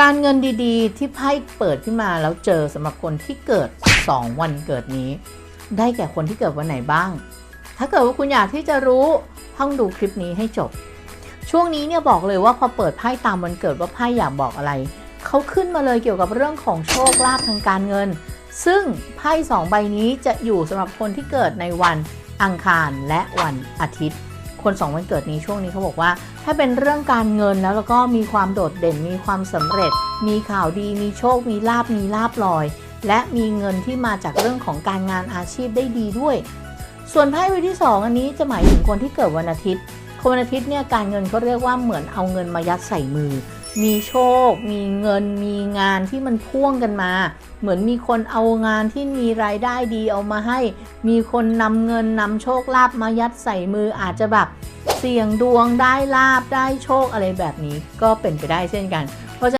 การเงินดีๆ ที่ไพ่เปิดขึ้นมาแล้วเจอสำหรับคนที่เกิด 2 วันเกิดนี้ ได้แก่คนที่เกิดวันไหนบ้าง ถ้าเกิดว่าคุณอยากที่จะรู้ต้องดูคลิปนี้ให้จบ ช่วงนี้เนี่ยบอกเลยว่าพอเปิดไพ่ตามวันเกิดว่าไพ่อยากบอกอะไรเขาขึ้นมาเลยเกี่ยวกับเรื่องของโชคลาภทางการเงิน ซึ่งไพ่สองใบนี้จะอยู่สำหรับคนที่เกิดในวันอังคารและวันอาทิตย์ คนสองวันเกิดนี้ช่วงนี้เขาบอกว่า ถ้าเป็นเรื่องการเงินแล้วแล้วก็มีความโดดเด่นมีความสำเร็จ มีข่าวดี มีโชค มีลาบมีลาบลอย และมีเงินที่มาจากเรื่องของการงานอาชีพได้ดีด้วย ส่วนไพ่ใบที่ 2 อันนี้จะหมายถึงคนที่เกิดวันอาทิตย์คนวันอาทิตย์เนี่ยการเงินเขาเรียกว่าเหมือนเอาเงินมายัดใส่มือ มีโชค มีเงิน มีงานที่มันพ่วงกันมา เหมือนมีคนเอางานที่มีรายได้ดีเอามาให้ มีคนนำเงินนำโชคลาภมายัดใส่มืออาจจะแบบเสี่ยงดวงได้ลาบได้โชคอะไรแบบนี้ก็เป็นไปได้เช่นกัน